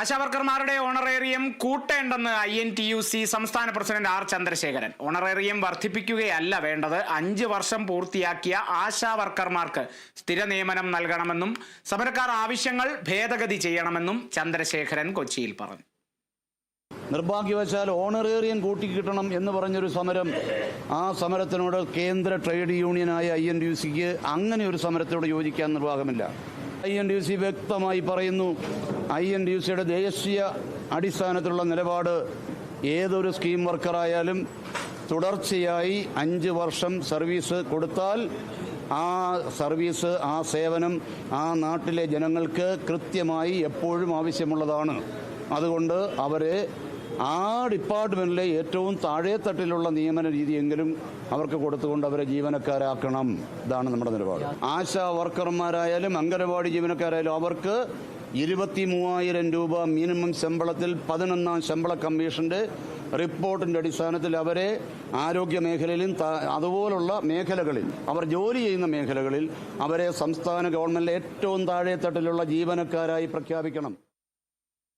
ആശാവർക്കർമാരുടെ honorarium കൂട്ടേണ്ടെന്ന് I N T U C സംസ്ഥാന president R Chandrasekharan. Honorarium വർദ്ധിപ്പിക്കുകയല്ല വേണ്ടത്. അഞ്ച് വർഷം പൂർത്തിയാക്കിയ ആശാവർക്കർമാർക്ക് സ്ഥിര നിയമനം നൽകണമെന്നും സമരക്കാർ ആവശ്യങ്ങൾ ഭേദഗതി ചെയ്യണമെന്നും ചന്ദ്രശേഖരൻ കൊച്ചിയിൽ പറഞ്ഞു. നിർഭാഗ്യവശാൽ ഓണറേറിയം കൂട്ടിക്കിട്ടണം എന്ന് പറഞ്ഞൊരു സമരം ആ സമരത്തിനോട് കേന്ദ്ര ട്രേഡ് യൂണിയനായ ഐ എൻ ഡി സിക്ക് അങ്ങനെ ഒരു സമരത്തോട് യോജിക്കാൻ നിർവാഹമില്ല. ഐ എൻ ഡി സി വ്യക്തമായി പറയുന്നു. ഐ എൻ ഡി സിയുടെ ദേശീയ അടിസ്ഥാനത്തിലുള്ള നിലപാട് ഏതൊരു സ്കീം വർക്കറായാലും തുടർച്ചയായി അഞ്ച് വർഷം സർവീസ് കൊടുത്താൽ ആ സർവീസ് ആ സേവനം ആ നാട്ടിലെ ജനങ്ങൾക്ക് കൃത്യമായി എപ്പോഴും ആവശ്യമുള്ളതാണ്. അതുകൊണ്ട് അവരെ ആ ഡിപ്പാർട്ട്മെന്റിലെ ഏറ്റവും താഴേത്തട്ടിലുള്ള നിയമന രീതിയെങ്കിലും അവർക്ക് കൊടുത്തുകൊണ്ട് അവരെ ജീവനക്കാരാക്കണം. ഇതാണ് നമ്മുടെ നിലപാട്. ആശാ വർക്കർമാരായാലും അംഗനവാടി ജീവനക്കാരായാലും അവർക്ക് ഇരുപത്തി മൂവായിരം രൂപ മിനിമം ശമ്പളത്തിൽ പതിനൊന്നാം ശമ്പള കമ്മീഷന്റെ റിപ്പോർട്ടിന്റെ അടിസ്ഥാനത്തിൽ അവരെ ആരോഗ്യ മേഖലയിലും അതുപോലുള്ള മേഖലകളിൽ അവർ ജോലി ചെയ്യുന്ന മേഖലകളിൽ അവരെ സംസ്ഥാന ഗവൺമെന്റിലെ ഏറ്റവും താഴെത്തട്ടിലുള്ള ജീവനക്കാരായി പ്രഖ്യാപിക്കണം.